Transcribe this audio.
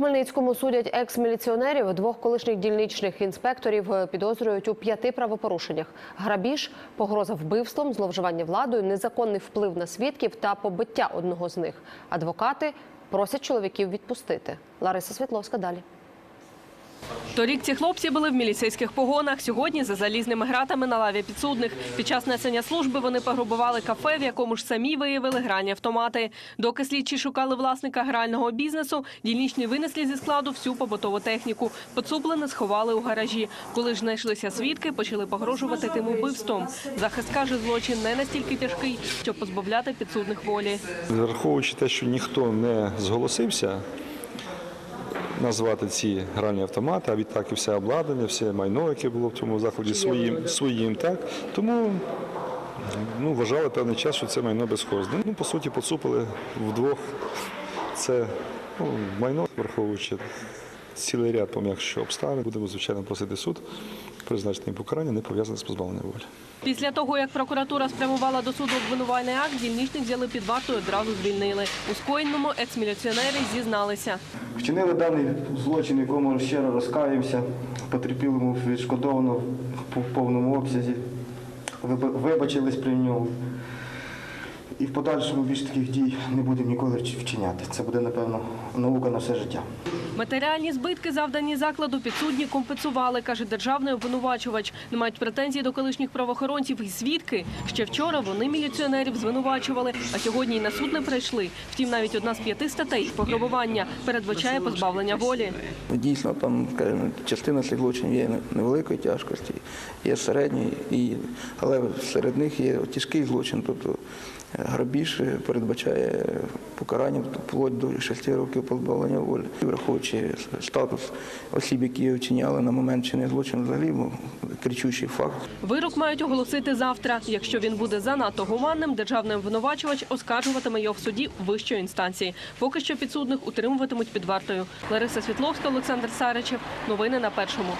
Хмельницькому судять екс-міліціонерів. Двох колишніх дільничних інспекторів е, підозрюють у п'яти правопорушеннях: грабіж, погроза вбивством, зловживання владою, незаконний вплив на свідків та побиття одного з них. Адвокати просять чоловіків відпустити. Лариса Світловська далі. Торік ці хлопці були в міліцейських погонах. Сьогодні за залізними гратами на лаві підсудних. Під час несення служби вони пограбували кафе, в якому ж самі виявили гральні автомати. Доки слідчі шукали власника грального бізнесу, дільничні винесли зі складу всю побутову техніку. Поцуплене сховали у гаражі. Коли ж знайшлися свідки, почали погрожувати тим убивством. Захист каже, злочин не настільки тяжкий, щоб позбавляти підсудних волі. Враховуючи те, що ніхто не зголосився назвати ці гральні автомати, а відтак і все обладнання, все майно, яке було в цьому заході, своїм, своїм так. Тому ну, вважали певний час, що це майно безхозне. Ну, по суті, поцупили вдвох. Це ну, майно, враховуючи цілий ряд пом'якших обставин. Будемо, звичайно, просити суд призначити їм покарання, не пов'язане з позбавленням волі. Після того, як прокуратура спрямувала до суду обвинувальний акт, дільничник взяли під варту і одразу звільнили. У скоєному екс-міліціонери зізналися. Вчинили даний злочин, якому щиро розкаємося, потерпілому відшкодовано в повному обсязі, вибачились при ньому. І в подальшому більш таких дій не будемо ніколи вчиняти. Це буде, напевно, наука на все життя. Матеріальні збитки, завдані закладу, підсудні компенсували, каже державний обвинувачувач. Не мають претензій до колишніх правоохоронців і свідки. Ще вчора вони міліціонерів звинувачували, а сьогодні й на суд не прийшли. Втім, навіть одна з п'яти статей пограбування передбачає позбавлення волі. Дійсно, там скажімо, частина цих злочинів є невеликої тяжкості, є середньої, але серед них є тяжкий злочин, тобто грабіж е, передбачає покарання вплоть до 6 років позбавлення волі. Враховуючи статус осіб, які вчиняли на момент чинення злочину, взагалі ну, кричущий факт. Вирок мають оголосити завтра. Якщо він буде занадто гуманним, державний обвинувачувач оскаржуватиме його в суді вищої інстанції. Поки що підсудних утримуватимуть під вартою. Лариса Світловська, Олександр Саричев. Новини на першому.